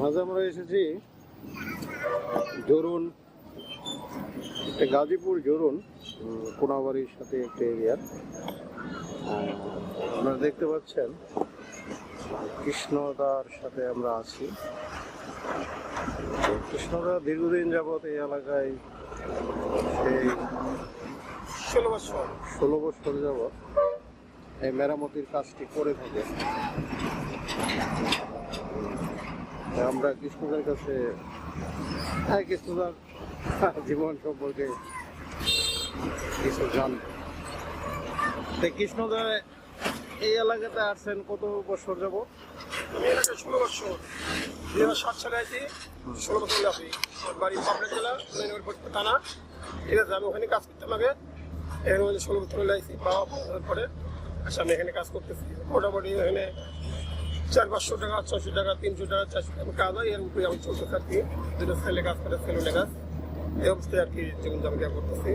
মাঝে আমরা এসেছি। জরুন একটা গাজীপুর জরুন কোনাবাড়ির সাথে একটা এরিয়া। আপনারা দেখতে পাচ্ছেন কৃষ্ণদার সাথে আমরা আছি। কৃষ্ণদা দীর্ঘদিন যাবত এই এলাকায় সেই ষোলো বছর। ষোলো বছর যাবত এই মেরামতির কাজটি করে থাকে। আমরা কৃষ্ণদার কাছে হ্যাঁ কৃষ্ণদার জীবন সম্পর্কে কিছু জানব। তো কৃষ্ণদা এই এলাকাতে আসছেন কত বছর যাব ষোলো বছর। দুই হাজার সাত সালে আছি ষোলো বছর আছি। বাড়ি পাবনা জেলা থানা। ঠিক আছে, আমি ওখানে কাজ করতাম আগে। এখানে ষোলো বছর আছি বাবা পরে। আচ্ছা আমি এখানে কাজ করতেছি। মোটামুটি এখানে চার পাঁচশো টাকা ছশো টাকা তিনশো টাকা চারশো টাকা কাজ হয় এর উপরে আমি চলতে থাকি। দুটো ছেলে কাজ করে ছেলে কাজ। এই অবস্থায় আর কি জীবন জীবিকা করতেছি।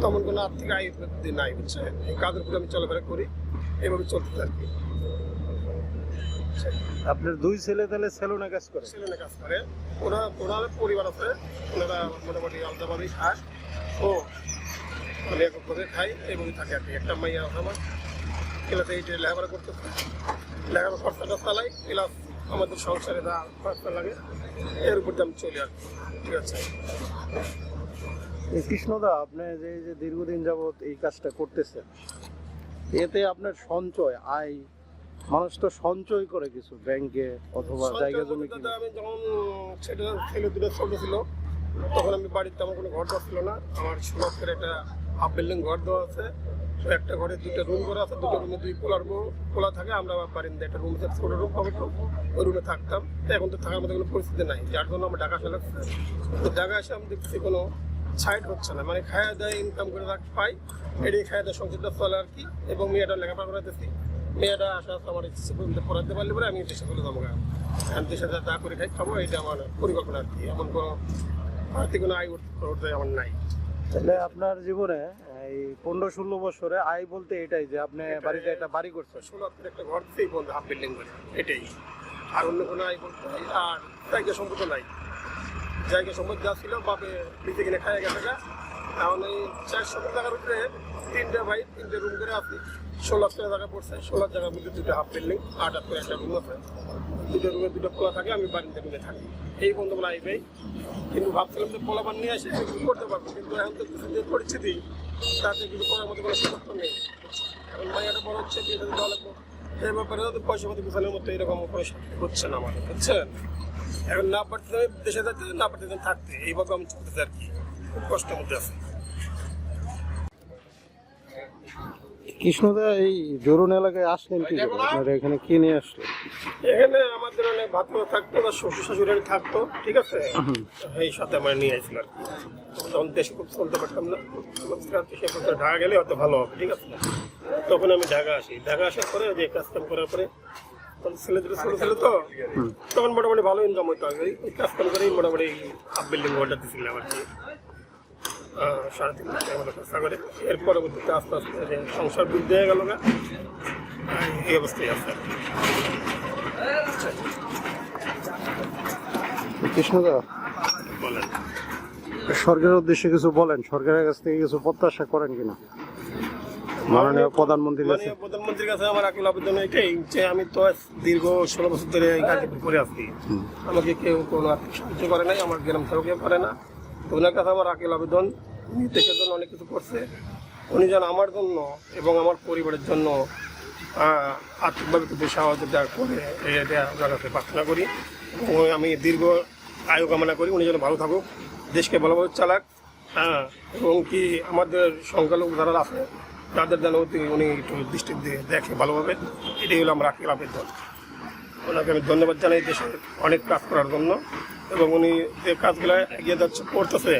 তেমন কোনো আর্থিক আয় নাই বুঝছে এই কাজের উপরে আমি চলাফেরা করি এইভাবে চলতেছে আর কি আপনার দুই ছেলে তাহলে সেলুনে কাজ করে? ছেলেরা কাজ করে। ওরা ওনার পরিবার আছে ওনারা মোটামুটি আলাদাভাবেই খায়। ও মানে এক করে খাই এইভাবে থাকে আর কি। একটা মাইয়া আমার এলাকাতে এইটা লেখাপড়া করতে লেখাপড়া খরচাটা চালাই প্লাস আমাদের সংসারে যা খরচা লাগে এর উপর দিয়ে আমি চলি আর ঠিক আছে? কৃষ্ণদা আপনি যে এই যে দীর্ঘদিন যাবত এই কাজটা করতেছেন এতে আপনার সঞ্চয় আয় মানুষ তো সঞ্চয় করে কিছু ব্যাংকে অথবা জায়গা জমি কিনে। আমি যখন ছেলে ছেলে দুটো ছোট ছিল তখন আমি বাড়িতে আমার কোনো ঘর দেওয়া ছিল না আমার সুরত করে একটা হাফ বিল্ডিং ঘর দেওয়া আছে একটা ঘরে দুটো রুম করা আছে দুটো রুমে দুই পোলার খোলা থাকে, আমরা আবার বাড়িতে একটা রুম ছোট রুম পাবো ওই রুমে থাকতাম। তো এখন তো থাকার মতো কোনো পরিস্থিতি নাই। যার জন্য আমরা ঢাকা চলে তো ঢাকা এসে আমি দেখছি কোনো সাইড হচ্ছে না। মানে খাওয়া দাওয়া ইনকাম করে রাখ পাই, এটাই খাওয়া দাওয়া সংসারটা চলে আর কি। এবং মেয়েটা লেখাপড়া করাতেছি মেয়েটা আসা আমার ইচ্ছে পর্যন্ত পড়াতে পারলে পরে আমি দেশে চলে যাব। এখন দেশে যা করে খাই খাব এটা আমার পরিকল্পনা আর কি। এমন কোনো আর্থিক কোনো আয় উঠ- উঠতে আমার নাই। তাহলে আপনার জীবনে এই পনেরো ষোলো বছরে আয় বলতে এটাই যে আপনি বাড়িতে একটা বাড়ি করছেন। ষোলো হাজার একটা ঘর দিতেই বন্ধু হাফ বিল্ডিং করে। এটাই। আর অন্য কোনো আয় বলতে নাই। আর জায়গা সম্পদ নাই। জায়গা সম্পদ যা ছিল বাপে নিজে কিনে খাই গেছে এই চারশো টাকার উপরে তিনটে ভাই, তিনটে রুম করে আছি ষোলো হাজার টাকা পড়ছে ষোলো হাজার টাকার মধ্যে দুটো হাফ বিল্ডিং আট হাজার একটা রুম আছে। দুটো রুমে দুটো খোলা থাকে, আমি বাড়িতে রুমে থাকি। এই বন্ধু বলে আইবে কিন্তু ভাবছিলাম যে পোলাপান নিয়ে আসে করতে পারব, কিন্তু এখন তো যে পরিস্থিতি, তাতে কিছু করার মতো কোনো সামর্থ্য নেই। এখন মাইয়াটা বড় হচ্ছে বিয়ে লাগবে এই ব্যাপারে তো পয়সা পাতি বিছানোর মতো এরকম কোনো হচ্ছে না আমার বুঝছেন? এখন না পারতে দেশে যাচ্ছি না পারতে থাকতে, এইভাবে আমি চলতেছি আর কি। খুব কষ্টের মধ্যে আছে। কৃষ্ণদা এই জরুন এলাকায় আসলেন কি করে? আপনারা এখানে কি নিয়ে আসলেন? এখানে আমাদের অনেক ভাত থাকতো বা শ্বশুর শাশুড়ি থাকতো ঠিক আছে? এই সাথে আমার নিয়ে আসছিল আর কি। তখন দেশে খুব চলতে পারতাম না। সে ঢাকা গেলে হয়তো ভালো হবে ঠিক আছে? তখন আমি ঢাকা আসি। ঢাকা আসার পরে যে কাজ কাম করার পরে তখন ছেলে দুটো ছোটো ছিল তো তখন মোটামুটি ভালো ইনকাম হতো আগে ওই কাজ কাম করেই মোটামুটি হাফ বিল্ডিং ঘরটা দিয়েছিলাম আর কি। সাড়ে তিন লাখ টাকার মতো খরচা করে। এর পরবর্তীতে আস্তে আস্তে সংসার বৃদ্ধি হয়ে গেল আহ, এই অবস্থায় আছে। কৃষ্ণদা বলেন। সরকারের উদ্দেশ্যে কিছু বলেন সরকারের কাছ থেকে কিছু প্রত্যাশা করেন কিনা? মাননীয় প্রধানমন্ত্রীর কাছে। প্রধানমন্ত্রীর কাছে আমার আকুল আবেদন এটাই যে আমি তো দীর্ঘ ষোলো বছর ধরে এই কাজ করে আসছি। আমাকে কেউ কোনো আর্থিক সাহায্য করে নাই আমার গ্রাম থেকেও কেউ করে না। ওনার কাছে আমার আকুল আবেদন দেশের জন্য অনেক কিছু করছে। উনি যেন আমার জন্য এবং আমার পরিবারের জন্য আর্থিকভাবে কিছু সহযোগিতা করে এটা আপনার কাছে প্রার্থনা করি আমি দীর্ঘ আয়ু কামনা করি উনি যেন ভালো থাকুক, দেশকে ভালোভাবে চালাক হ্যাঁ এবং কি আমাদের সংখ্যালঘু যারা আছে, তাদের যেন অতি- উনি একটু দৃষ্টি দিয়ে দেখে ভালোভাবে। এটাই হলো আমার আকিল আবেদন। ওনাকে আমি ধন্যবাদ জানাই দেশে অনেক কাজ করার জন্য। এবং উনি যে কাজগুলো এগিয়ে যাচ্ছে, করতেছে।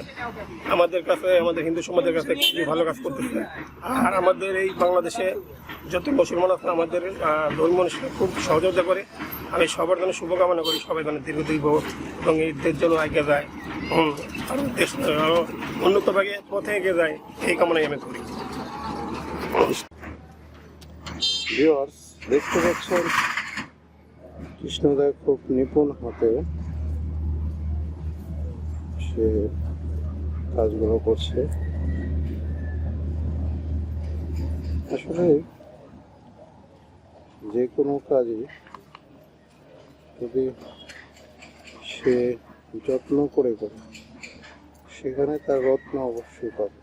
আমাদের কাছে, আমাদের হিন্দু সমাজের কাছে খুবই ভালো কাজ করতেছে। আর আমাদের এই বাংলাদেশে যত মুসলমান আছে, আমাদের অনুষ্ঠানে খুব সহযোগিতা করে। আমি সবার জন্য শুভকামনা করি, সবাই যেন দীর্ঘ দীর্ঘ এবং এই দেশ যেন এগিয়ে যায় আরও দেশ উন্নত ভাগে পথে এগিয়ে যায়, এই কামনাই আমি করি। দেখতে পাচ্ছেন কৃষ্ণদয় খুব নিপুণ হাতে সে কাজগুলো করছে। আসলে যে কোনো কাজই যদি সে যত্ন করে করে, সেখানে তার রত্ন অবশ্যই পাবে।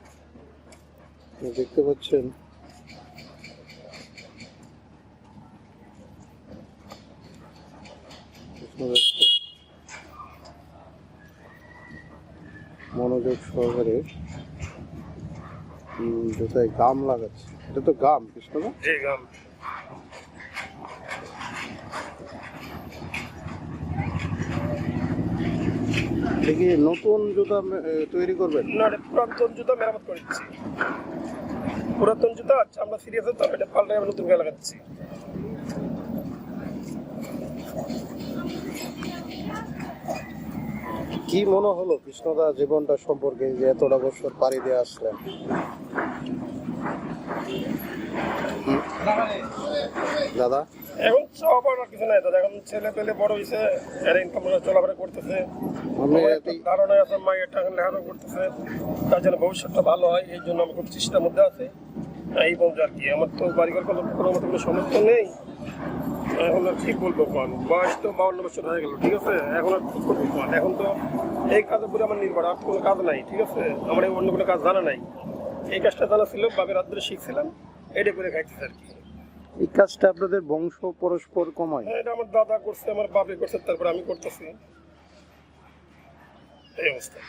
দেখতে পাচ্ছেন কৃষ্ণদত্ত মনোযোগ সহকারে জুতায় গাম লাগাচ্ছে। এটা তো গাম কৃষ্ণদা জি গাম। দেখি নতুন জুতা তৈরি করবেন? না পুরাতন জুতা মেরামত করে দিচ্ছি। পুরাতন জুতা আচ্ছা আমরা সিরিয়াস তো এটা পাল্টে আমি নতুন গায়ে লাগাচ্ছি। কি মনে হলো কৃষ্ণদা জীবনটা সম্পর্কে যে এতটা বছর পাড়ি দিয়ে আসলেন? দাদা? এখন চাওয়া পাওয়ার কিছু নাই দাদা। এখন ছেলে পেলে বড় হয়েছে এরা ইনকাম চলাফেরা করতেছে। আমি আমার ধারণা আছে মা এটা লেখাপড়া করতেছে। তার জন্য ভবিষ্যৎটা ভালো হয় এই জন্য আমার খুব চেষ্টার মধ্যে আছে। এই বলতে আর কি আমার তো বাড়িঘর কোনো কোনো মতো কোনো সমস্যা নেই। এখন আর কি বলব কোন। বয়স তো বাউন্ন বছর হয়ে গেল ঠিক আছে? এখন আর কি করব কোন। এখন তো এই কাজের উপরে আমার নির্ভর আর কোনো কাজ নাই ঠিক আছে? আমার এই অন্য কোনো কাজ জানা নাই। এই কাজটা জানা ছিল বাপের হাত ধরে শিখছিলাম এটা করে খাইতেছে আর কি। এই কাজটা আপনাদের বংশ পরস্পর কমায়? হ্যাঁ, এটা আমার দাদা করছে আমার বাপে করছে তারপর আমি করতেছি। এই অবস্থা।